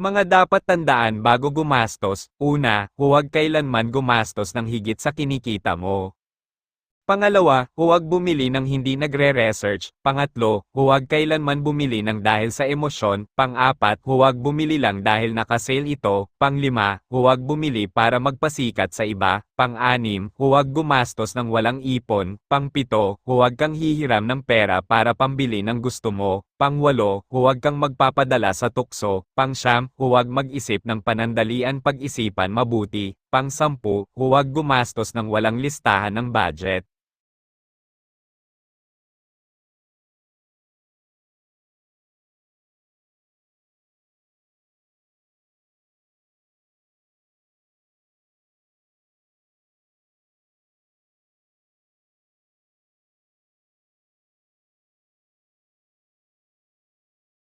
Mga dapat tandaan bago gumastos, una, huwag kailanman gumastos ng higit sa kinikita mo. Pangalawa, huwag bumili ng hindi nagre-research. Pangatlo, huwag kailanman bumili ng dahil sa emosyon. Pang-apat, huwag bumili lang dahil nakasale ito. Panglima, huwag bumili para magpasikat sa iba. Pang-anim, huwag gumastos ng walang ipon. Pang-pito, huwag kang hihiram ng pera para pambili ng gusto mo. Pangwalo, huwag kang magpapadala sa tukso. Pangsyam, huwag mag-isip ng panandalian pag-isipan mabuti. Pang-sampu, huwag gumastos ng walang listahan ng budget.